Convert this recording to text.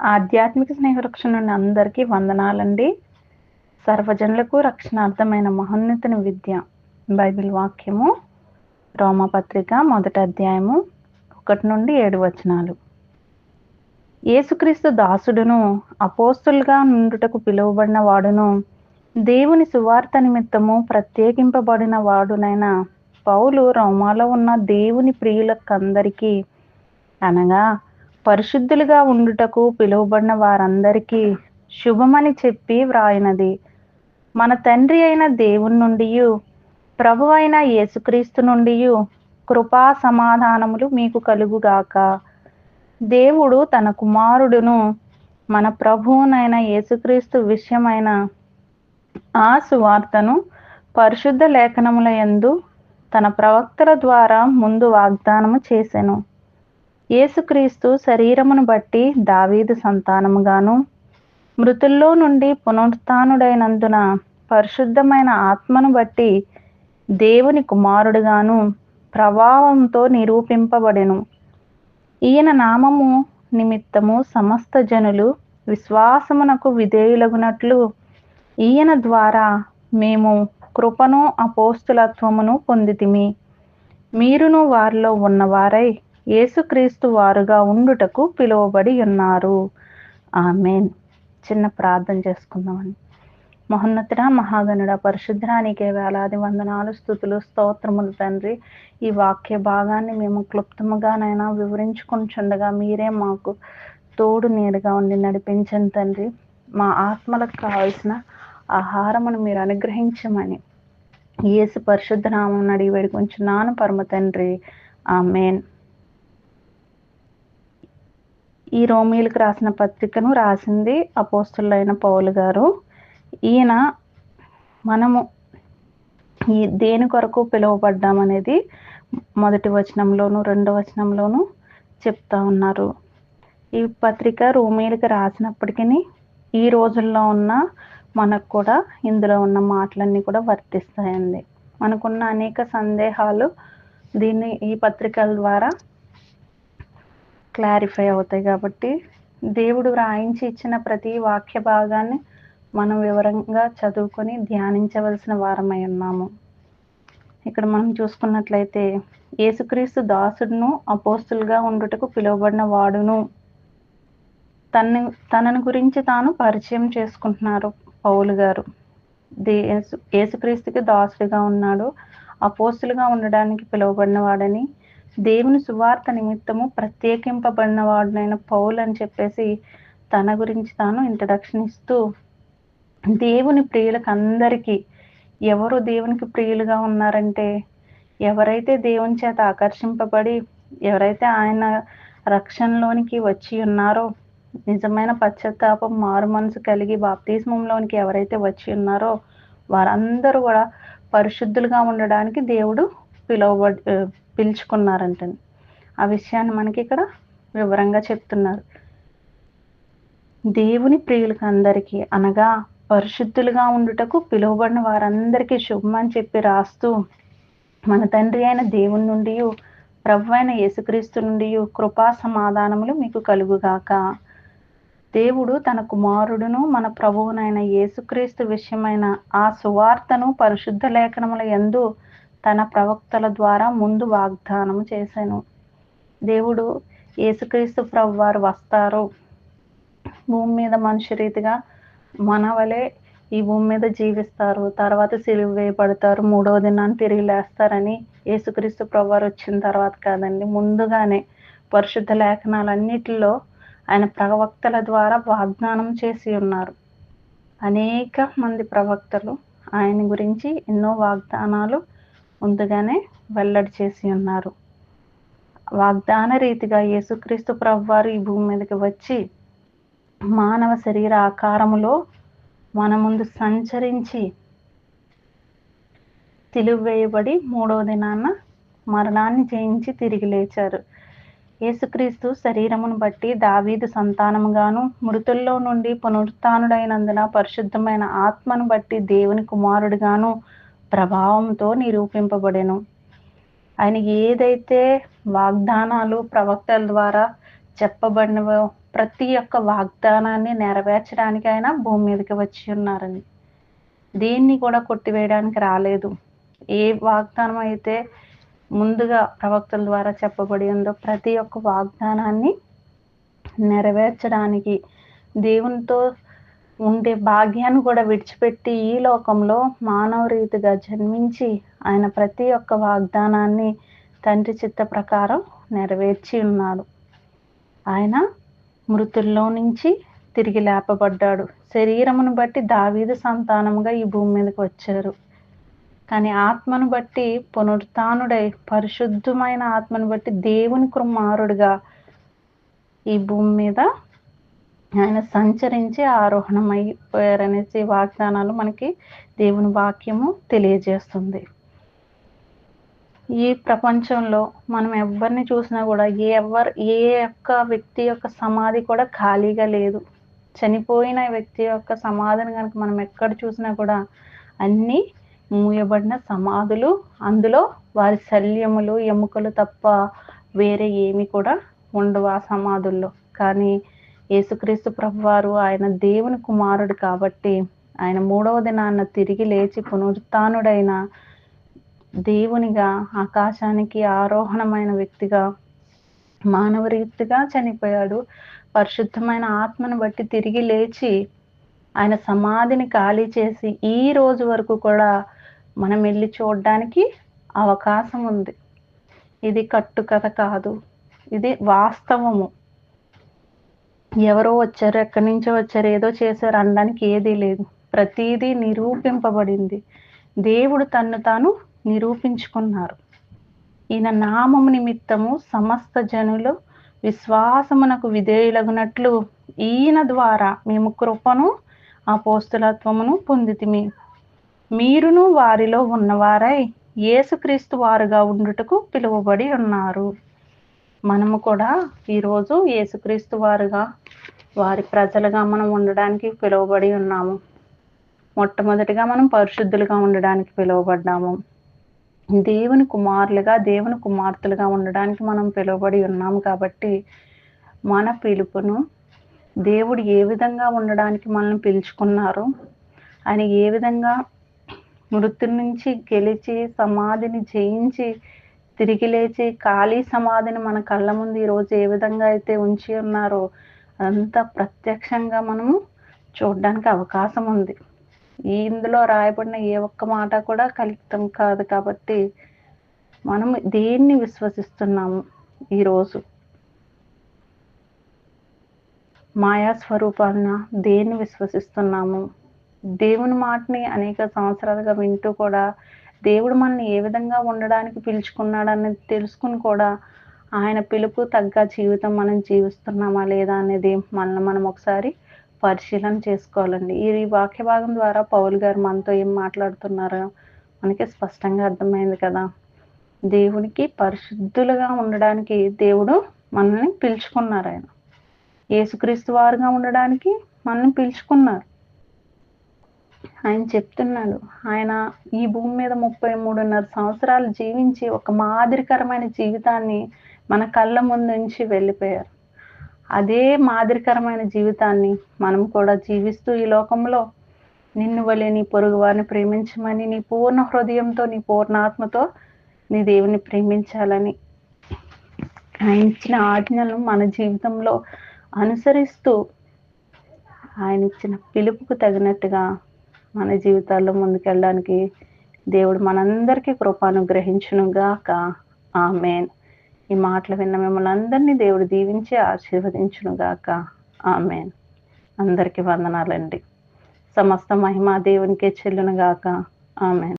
ఆధ్యాత్మిక స్నేహవృక్షం నుండి అందరికీ వందనాలండి. సర్వజనులకు రక్షణార్థమైన మహోన్నతుని విద్య బైబిల్ వాక్యము రోమపత్రిక మొదటి అధ్యాయము ఒకటి నుండి ఏడు వచనాలు. యేసుక్రీస్తు దాసుడును అపోస్తులుగా నుండుటకు పిలువబడిన వాడును దేవుని సువార్త నిమిత్తము ప్రత్యేకింపబడిన వాడునైన పౌలు రోమాలో ఉన్న దేవుని ప్రియులకందరికీ అనగా పరిశుద్ధులుగా ఉండుటకు పిలువబడిన వారందరికీ శుభమని చెప్పి వ్రాయినది. మన తండ్రి అయిన దేవుని నుండి ప్రభు అయిన యేసుక్రీస్తు నుండి కృపా సమాధానములు మీకు కలుగుగాక. దేవుడు తన కుమారుడును మన ప్రభువునైన యేసుక్రీస్తు విషయమైన ఆ సువార్తను పరిశుద్ధ లేఖనముల యందు తన ప్రవక్తల ద్వారా ముందు వాగ్దానము చేసెను. యేసుక్రీస్తు శరీరమును బట్టి దావీదు సంతానముగాను మృతుల్లో నుండి పునరుత్డైనందున పరిశుద్ధమైన ఆత్మను బట్టి దేవుని కుమారుడుగాను ప్రభావంతో నిరూపింపబడెను. ఈయన నామము నిమిత్తము సమస్త జనులు విశ్వాసమునకు విధేయులగునట్లు ఈయన ద్వారా మేము కృపను అపోస్తులత్వమును పొందితిమి. మీరును వారిలో ఉన్నవారై యేసుక్రీస్తు వారుగా ఉండుటకు పిలువబడి ఉన్నారు. ఆమెన్. చిన్న ప్రార్థన చేసుకుందామని మహోన్నతుడ మహాగణుడ పరిశుద్ధానికే వేలాది వందనాలు స్థుతులు స్తోత్రములు తండ్రి. ఈ వాక్య భాగాన్ని మేము క్లుప్తముగానైనా వివరించుకుంటుండగా మీరే మాకు తోడు నీడుగా ఉండి నడిపించండి తండ్రి. మా ఆత్మలకు కావలసిన ఆహారమును మీరు అనుగ్రహించమని ఏసు పరిశుద్ధ నామం అడిగి వేడుకొంచున్నాను పరమ తండ్రి. ఆమెన్. ఈ రోమిలకు రాసిన పత్రికను రాసింది అపోస్తులైన పౌలు గారు. ఈయన మనము ఈ దేని కొరకు పిలువబడ్డామనేది మొదటి వచనంలోను రెండవ వచనంలోను చెప్తా ఉన్నారు. ఈ పత్రిక రోమీలకు రాసినప్పటికీ ఈ రోజుల్లో ఉన్న మనకు కూడా ఇందులో ఉన్న మాటలన్నీ కూడా వర్తిస్తాయండి. మనకున్న అనేక సందేహాలు దీన్ని ఈ పత్రికల ద్వారా క్లారిఫై అవుతాయి కాబట్టి దేవుడు వ్రాయించి ఇచ్చిన ప్రతి వాక్య భాగాన్ని మనం వివరంగా చదువుకొని ధ్యానించవలసిన వారమై ఉన్నాము. ఇక్కడ మనం చూసుకున్నట్లయితే యేసుక్రీస్తు దాసుడును అపోస్తులుగా ఉండుటకు పిలువబడిన వాడును. తన తనను గురించి తాను పరిచయం చేసుకుంటున్నారు పౌలు గారు. దే యేసుక్రీస్తుకి దాసుడిగా ఉన్నాడు అపోస్తులుగా ఉండడానికి పిలువబడిన వాడని దేవుని సువార్త నిమిత్తము ప్రత్యేకింపబడిన వాడునైన పౌలు అని చెప్పేసి తన గురించి తాను ఇంట్రడక్షన్ ఇస్తూ దేవుని ప్రియులకు అందరికీ ఎవరు దేవునికి ప్రియులుగా ఉన్నారంటే ఎవరైతే దేవుని చేత ఆకర్షింపబడి ఎవరైతే ఆయన రక్షణలోనికి వచ్చి ఉన్నారో నిజమైన పశ్చాత్తాపం మారు మనసు కలిగి బాప్తిస్మంలోనికి ఎవరైతే వచ్చి ఉన్నారో వారందరూ కూడా పరిశుద్ధులుగా ఉండడానికి దేవుడు పిలువబ పిలుచుకున్నారంట ఆ విషయాన్ని మనకి ఇక్కడ వివరంగా చెప్తున్నారు. దేవుని ప్రియులకు అందరికీ అనగా పరిశుద్ధులుగా ఉండుటకు పిలువబడిన వారందరికీ శుభం అని చెప్పి రాస్తూ మన తండ్రి అయిన దేవుని నుండి ప్రభు అయిన యేసుక్రీస్తు నుండి కృపా సమాధానములు మీకు కలుగుగాక. దేవుడు తన కుమారుడును మన ప్రభువునైన యేసుక్రీస్తు విషయమైన ఆ సువార్తను పరిశుద్ధ లేఖనముల ఎందు తన ప్రవక్తల ద్వారా ముందు వాగ్దానం చేశాను దేవుడు యేసుక్రీస్తు ప్రభు వారు వస్తారు. భూమి మీద మనిషి రీతిగా మన వలె ఈ భూమి మీద జీవిస్తారు. తర్వాత సిలువ వేయబడతారు. మూడవ దినాన్ని తిరిగి లేస్తారని యేసుక్రీస్తు ప్రభువారు వచ్చిన తర్వాత కాదండి. ముందుగానే పరిశుద్ధ లేఖనాలన్నిటిలో ఆయన ప్రవక్తల ద్వారా వాగ్దానం చేసి ఉన్నారు. అనేక మంది ప్రవక్తలు ఆయన గురించి ఎన్నో వాగ్దానాలు ముందుగానే వెల్లడి చేసి ఉన్నారు. వాగ్దాన రీతిగా యేసుక్రీస్తు ప్రభువారు ఈ భూమి మీదకి వచ్చి మానవ శరీర ఆకారములో మన ముందు సంచరించి వేయబడి మూడవ దినాన మరణాన్ని జయించి తిరిగి లేచారు. యేసుక్రీస్తు శరీరమును బట్టి దావీదు సంతానముగాను మృతుల్లో నుండి పునరుత్డైనందున పరిశుద్ధమైన ఆత్మను బట్టి దేవుని కుమారుడుగాను ప్రభావంతో నిరూపింపబడెను. ఆయన ఏదైతే వాగ్దానాలు ప్రవక్తల ద్వారా చెప్పబడినవో ప్రతి ఒక్క వాగ్దానాన్ని నెరవేర్చడానికి ఆయన భూమి మీదకి వచ్చి ఉన్నారని దేన్ని కూడా కొట్టివేయడానికి రాలేదు. ఏ వాగ్దానం అయితే ముందుగా ప్రవక్తల ద్వారా చెప్పబడి ఉందో ప్రతి ఒక్క వాగ్దానాన్ని నెరవేర్చడానికి దేవునితో ఉండే భాగ్యాన్ని కూడా విడిచిపెట్టి ఈ లోకంలో మానవ రీతిగా జన్మించి ఆయన ప్రతి ఒక్క వాగ్దానాన్ని తండ్రి చిత్త ప్రకారం నెరవేర్చి ఉన్నాడు. ఆయన మృతుల్లో నుంచి తిరిగి లేపబడ్డాడు. శరీరమును బట్టి దావీదు సంతానముగా ఈ భూమి మీదకి వచ్చారు. కానీ ఆత్మను బట్టి పునరుత్డై పరిశుద్ధమైన ఆత్మను బట్టి దేవుని కుమారుడుగా ఈ భూమి మీద ఆయన సంచరించి ఆరోహణమైపోయారనేసి వాగ్దానాలు మనకి దేవుని వాక్యము తెలియజేస్తుంది. ఈ ప్రపంచంలో మనం ఎవరిని చూసినా కూడా ఏ ఎవరు ఏ యొక్క వ్యక్తి యొక్క సమాధి కూడా ఖాళీగా లేదు. చనిపోయిన వ్యక్తి యొక్క సమాధిని కనుక మనం ఎక్కడ చూసినా కూడా అన్నీ మూయబడిన సమాధులు అందులో వారి శల్యములు ఎముకలు తప్ప వేరే ఏమి కూడా ఉండవు ఆ సమాధుల్లో. కానీ యేసుక్రీస్తు ప్రభువారు ఆయన దేవుని కుమారుడు కాబట్టి ఆయన మూడవ దినాన్న తిరిగి లేచి పునరుత్నుడైన దేవునిగా ఆకాశానికి ఆరోహణమైన వ్యక్తిగా మానవ రీతిగా చనిపోయాడు. పరిశుద్ధమైన ఆత్మను బట్టి తిరిగి లేచి ఆయన సమాధిని ఖాళీ చేసి ఈ రోజు వరకు కూడా మనం వెళ్ళి చూడడానికి అవకాశం ఉంది. ఇది కట్టుకథ కాదు. ఇది వాస్తవము. ఎవరో వచ్చారు ఎక్కడి నుంచో వచ్చారు ఏదో చేశారు అనడానికి ఏదీ లేదు. ప్రతిదీ నిరూపింపబడింది. దేవుడు తన్ను తాను నిరూపించుకున్నారు. ఈయన నామం నిమిత్తము సమస్త జనులు విశ్వాసమునకు విధేయులగునట్లు ఈయన ద్వారా మేము కృపను అపోస్తులత్వమును పొందితిమి. మీరును వారిలో ఉన్నవారై యేసుక్రీస్తు వారుగా ఉండుటకు పిలువబడి ఉన్నారు. మనము కూడా ఈరోజు యేసుక్రీస్తు వారుగా వారి ప్రజలుగా మనం ఉండడానికి పిలువబడి ఉన్నాము. మొట్టమొదటిగా మనం పరిశుద్ధులుగా ఉండడానికి పిలువబడ్డాము. దేవుని కుమారులుగా దేవుని కుమార్తెలుగా ఉండడానికి మనం పిలువబడి ఉన్నాము కాబట్టి మన పిలుపును దేవుడు ఏ విధంగా ఉండడానికి మనల్ని పిలుచుకున్నారు ఆయన ఏ విధంగా మృతి నుంచి గెలిచి సమాధిని జయించి తిరిగి లేచి ఖాళీ సమాధిని మన కళ్ళ ముందు ఈరోజు ఏ విధంగా అయితే ఉంచి ఉన్నారో అంత ప్రత్యక్షంగా మనము చూడడానికి అవకాశం ఉంది. ఈ ఇందులో రాయబడిన ఏ ఒక్క మాట కూడా కల్పితం కాదు కాబట్టి మనం దేన్ని విశ్వసిస్తున్నాము ఈరోజు? మాయా స్వరూపాలన దేన్ని విశ్వసిస్తున్నాము? దేవుని మాటని అనేక సంవత్సరాలుగా వింటూ కూడా దేవుడు మనల్ని ఏ విధంగా ఉండడానికి పిలుచుకున్నాడని తెలుసుకుని కూడా ఆయన పిలుపు తగ్గ జీవితం మనం జీవిస్తున్నామా లేదా అనేది మనల్ని మనం ఒకసారి పరిశీలన చేసుకోవాలండి. ఈ వాక్య భాగం ద్వారా పౌల్ గారు మనతో ఏం మాట్లాడుతున్నారో మనకి స్పష్టంగా అర్థమైంది కదా. దేవునికి పరిశుద్ధులుగా ఉండడానికి దేవుడు మనల్ని పిలుచుకున్నారు ఆయన. యేసుక్రీస్తు వారుగా ఉండడానికి మనల్ని పిలుచుకున్నారు. ఆయన చెప్తున్నాడు ఆయన ఈ భూమి మీద ముప్పై మూడున్నర సంవత్సరాలు జీవించి ఒక మాదిరికరమైన జీవితాన్ని మన కళ్ళ ముందు నుంచి వెళ్ళిపోయారు. అదే మాదిరికరమైన జీవితాన్ని మనం కూడా జీవిస్తూ ఈ లోకంలో నిన్ను వలె నీ పొరుగు వారిని ప్రేమించమని నీ పూర్ణ హృదయంతో నీ పూర్ణాత్మతో నీ దేవుని ప్రేమించాలని ఆయన ఇచ్చిన ఆజ్ఞలను మన జీవితంలో అనుసరిస్తూ ఆయన ఇచ్చిన పిలుపుకు తగినట్టుగా మన జీవితాల్లో ముందుకెళ్ళడానికి దేవుడు మనందరికీ కృప గాక ఆమెన్. ఈ మాటలు విన్న మిమ్మల్ని అందరినీ దేవుడు దీవించి ఆశీర్వదించును గాక. ఆమెన్. అందరికీ వందనాలండి. సమస్త మహిమా దేవునికే చెల్లును గాక. ఆమెన్.